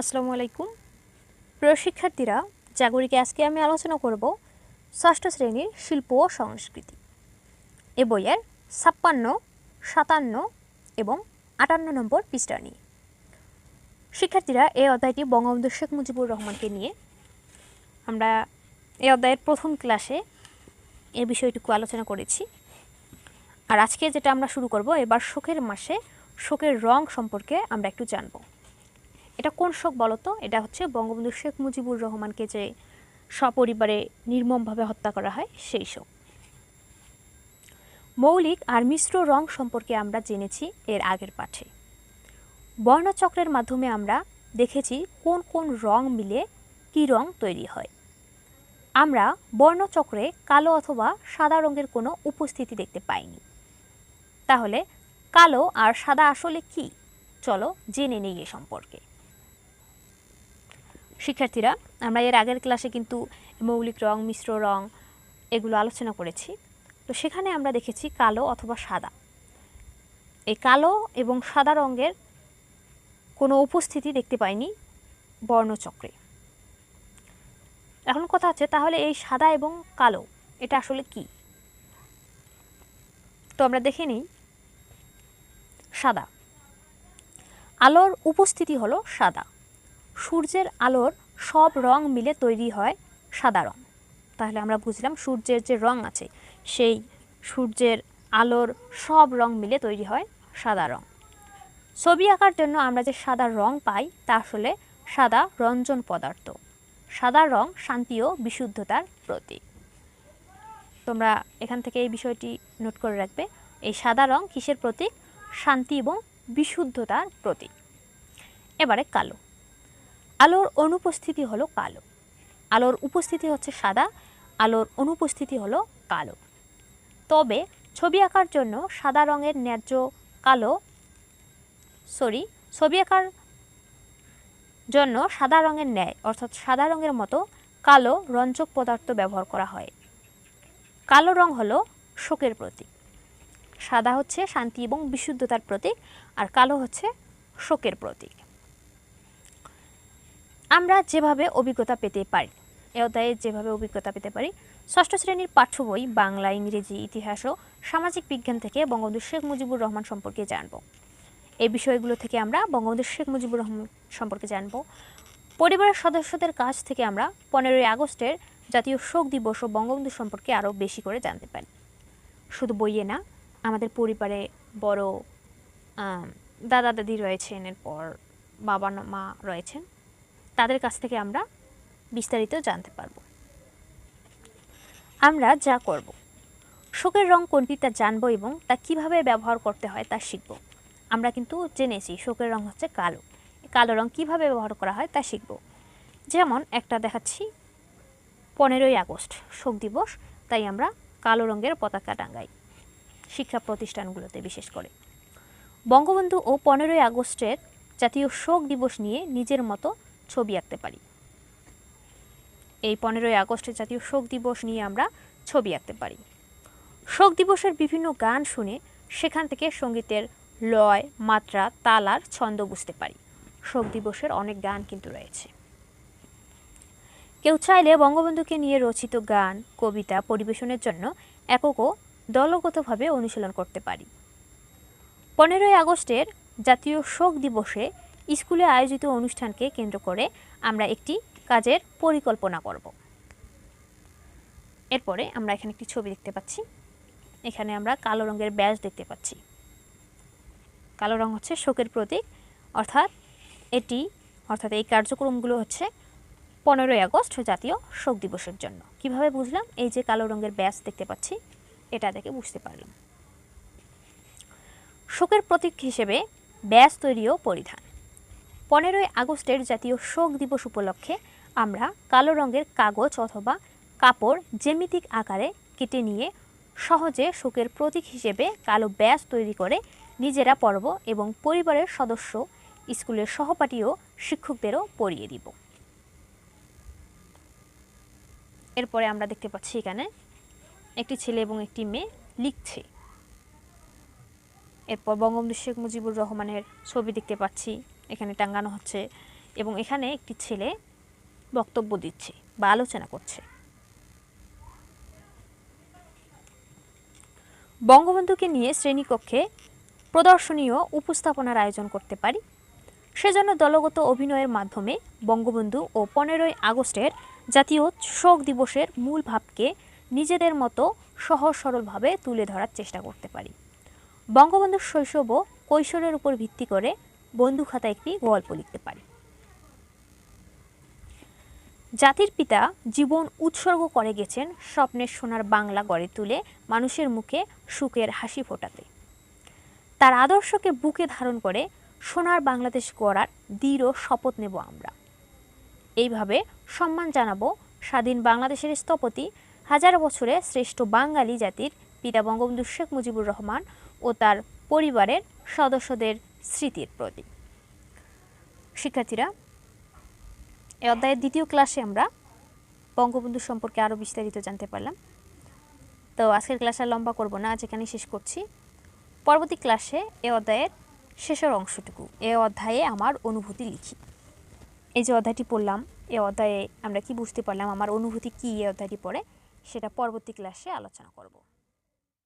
আসসালামু আলাইকুম। প্রিয় শিক্ষার্থীরা, জাগরিকে আজকে আমি আলোচনা করব ষষ্ঠ শ্রেণির শিল্প ও সংস্কৃতি। এ বইয়ের ছাপ্পান্ন, সাতান্ন এবং আটান্ন নম্বর পৃষ্ঠা নিয়ে। শিক্ষার্থীরা, এই অধ্যায়টি বঙ্গবন্ধু শেখ মুজিবুর রহমানকে নিয়ে। আমরা এই অধ্যায়ের প্রথম ক্লাসে এ বিষয়টুকু আলোচনা করেছি। আর আজকে যেটা আমরা শুরু করব, এবার শোকের মাসে শোকের রং সম্পর্কে আমরা একটু জানব। এটা কোন শোক বলতো এটা হচ্ছে বঙ্গবন্ধু শেখ মুজিবুর রহমানকে যে সপরিবারে নির্মমভাবে হত্যা করা হয়, সেই শোক। মৌলিক আর মিশ্র রং সম্পর্কে আমরা জেনেছি এর আগের পাঠে। বর্ণচক্রের মাধ্যমে আমরা দেখেছি কোন কোন রং মিলে কী রং তৈরি হয়। আমরা বর্ণচক্রে কালো অথবা সাদা রঙের কোনো উপস্থিতি দেখতে পাইনি। তাহলে কালো আর সাদা আসলে কি? চলো জেনে নেই এ সম্পর্কে। শিক্ষার্থীরা, আমরা এর আগের ক্লাসে কিন্তু মৌলিক রং, মিশ্র রং এগুলো আলোচনা করেছি। তো সেখানে আমরা দেখেছি কালো অথবা সাদা। এই কালো এবং সাদা রঙের কোনো উপস্থিতি দেখতে পাইনি বর্ণচক্রে। এখন কথা হচ্ছে, তাহলে এই সাদা এবং কালো, এটা আসলে কি? তো আমরা দেখে নিই, সাদা। আলোর উপস্থিতি হলো সাদা। সূর্যের আলোর সব রং মিলে তৈরি হয় সাদা রং। তাহলে আমরা বুঝলাম সূর্যের যে রং আছে, সেই সূর্যের আলোর সব রং মিলে তৈরি হয় সাদা রং। ছবি আঁকার জন্য আমরা যে সাদা রং পাই, তা আসলে সাদা রঞ্জন পদার্থ। সাদা রং শান্তি ও বিশুদ্ধতার প্রতীক। তোমরা এখান থেকে এই বিষয়টি নোট করে রাখবে। এই সাদা রং কিসের প্রতীক? শান্তি এবং বিশুদ্ধতার প্রতীক। এবারে কালো। আলোর অনুপস্থিতি হলো কালো। আলোর উপস্থিতি হচ্ছে সাদা, আলোর অনুপস্থিতি হলো কালো। তবে ছবি আঁকার জন্য সাদা রঙের ন্যায্য কালো সরি ছবি আঁকার জন্য সাদা রঙের ন্যায়, অর্থাৎ সাদা রঙের মতো কালো রঞ্জক পদার্থ ব্যবহার করা হয়। কালো রং হলো শোকের প্রতীক। সাদা হচ্ছে শান্তি এবং বিশুদ্ধতার প্রতীক আর কালো হচ্ছে শোকের প্রতীক। আমরা যেভাবে অভিজ্ঞতা পেতে পারি এ অধ্যায়ে যেভাবে অভিজ্ঞতা পেতে পারি, ষষ্ঠ শ্রেণির পাঠ্য বই, বাংলা, ইংরেজি, ইতিহাস ও সামাজিক বিজ্ঞান থেকে বঙ্গবন্ধু শেখ মুজিবুর রহমান সম্পর্কে জানব। এই বিষয়গুলো থেকে আমরা বঙ্গবন্ধু শেখ মুজিবুর রহমান সম্পর্কে জানব। পরিবারের সদস্যদের কাছ থেকে আমরা পনেরোই আগস্টের জাতীয় শোক দিবস ও বঙ্গবন্ধু সম্পর্কে আরও বেশি করে জানতে পারি। শুধু বইয়ে না, আমাদের পরিবারে বড় দাদা দাদি রয়েছেন, এরপর বাবা মা রয়েছেন। তাদের কাছ থেকে আমরা বিস্তারিত জানতে পারব। আমরা যা করব, শোকের রং কোনটি তা জানব এবং তা কীভাবে ব্যবহার করতে হয় তা শিখব। আমরা কিন্তু জেনেছি শোকের রং হচ্ছে কালো। কালো রং কীভাবে ব্যবহার করা হয় তা শিখব। যেমন একটা দেখাচ্ছি, পনেরোই আগস্ট, শোক দিবস, তাই আমরা কালো রঙের পতাকা টাঙ্গাই শিক্ষা প্রতিষ্ঠানগুলোতে বিশেষ করে। বঙ্গবন্ধু ও পনেরোই আগস্টের জাতীয় শোক দিবস নিয়ে নিজের মতো ছবি আঁকতে পারি। এই পনেরোই আগস্টের জাতীয় শোক দিবস নিয়ে আমরা ছবি আঁকতে পারি। শোক দিবসের বিভিন্ন গান শুনে সেখান থেকে সঙ্গীতের লয়, মাত্রা তাল আর ছন্দ বুঝতে পারি। শোক দিবসের অনেক গান কিন্তু রয়েছে। কেউ চাইলে বঙ্গবন্ধুকে নিয়ে রচিত গান, কবিতা পরিবেশনের জন্য একক ও দলগতভাবে অনুশীলন করতে পারি। পনেরোই আগস্টের জাতীয় শোক দিবসে স্কুলে আয়োজিত অনুষ্ঠানকে কেন্দ্র করে আমরা একটি কাজের পরিকল্পনা করব। এরপরে আমরা এখানে একটি ছবি দেখতে পাচ্ছি। এখানে আমরা কালো রঙের ব্যাজ দেখতে পাচ্ছি। কালো রং হচ্ছে শোকের প্রতীক, অর্থাৎ এটি, অর্থাৎ এই কার্যক্রমগুলো হচ্ছে পনেরোই আগস্ট জাতীয় শোক দিবসের জন্য। কীভাবে বুঝলাম? এই যে কালো রঙের ব্যাস দেখতে পাচ্ছি, এটা দেখে বুঝতে পারলাম। শোকের প্রতীক হিসেবে ব্যাস তৈরি ও পরিধান। পনেরোই আগস্টের জাতীয় শোক দিবস উপলক্ষে আমরা কালো রঙের কাগজ অথবা কাপড় জ্যামিতিক আকারে কেটে নিয়ে সহজে শোকের প্রতীক হিসেবে কালো ব্যাজ তৈরি করে নিজেরা পরব এবং পরিবারের সদস্য, স্কুলের সহপাঠী ও শিক্ষকদেরও পরিয়ে দিব। এরপরে আমরা দেখতে পাচ্ছি এখানে একটি ছেলে এবং একটি মেয়ে লিখছে। এরপর বঙ্গবন্ধু শেখ মুজিবুর রহমানের ছবি দেখতে পাচ্ছি। এখানে টাঙ্গানো হচ্ছে এবং এখানে একটি ছেলে বক্তব্য দিচ্ছে বা আলোচনা করছে। বঙ্গবন্ধুকে নিয়ে শ্রেণীকক্ষে প্রদর্শনী ও উপস্থাপনার আয়োজন করতে পারি। সেজন্য দলগত অভিনয়ের মাধ্যমে বঙ্গবন্ধু ও পনেরোই আগস্টের জাতীয় শোক দিবসের মূল ভাবকে নিজেদের মতো সহজ সরলভাবে তুলে ধরার চেষ্টা করতে পারি। বঙ্গবন্ধুর শৈশব ও কৈশোরের উপর ভিত্তি করে বন্ধু খাতা একটি গল্প লিখতে পারি। জাতির পিতা জীবন উৎসর্গ করে গেছেন স্বপ্নের সোনার বাংলা গড়ে তুলে মানুষের মুখে সুখের হাসি ফোটাতে। তার আদর্শকে বুকে ধারণ করে সোনার বাংলাদেশ গড়ার দৃঢ় শপথ নেব আমরা। এইভাবে সম্মান জানাব স্বাধীন বাংলাদেশের স্থপতি, হাজার বছরে শ্রেষ্ঠ বাঙালি জাতির পিতা বঙ্গবন্ধু শেখ মুজিবুর রহমান ও তার পরিবারের সদস্যদের স্মৃতির প্রতি শিক্ষার্থীরা, এই অধ্যায়ের দ্বিতীয় ক্লাসে আমরা বঙ্গবন্ধু সম্পর্কে আরও বিস্তারিত জানতে পারলাম। তো আজকের ক্লাস আর লম্বা করব না, আজ এখানেই শেষ করছি। পরবর্তী ক্লাসে এ অধ্যায়ের শেষের অংশটুকু, এ অধ্যায়ে আমার অনুভূতি লিখি। এই যে অধ্যায়টি পড়লাম, এ অধ্যায়ে আমরা কি বুঝতে পারলাম, আমার অনুভূতি কী এ অধ্যায়টি পড়ে, সেটা পরবর্তী ক্লাসে আলোচনা করব।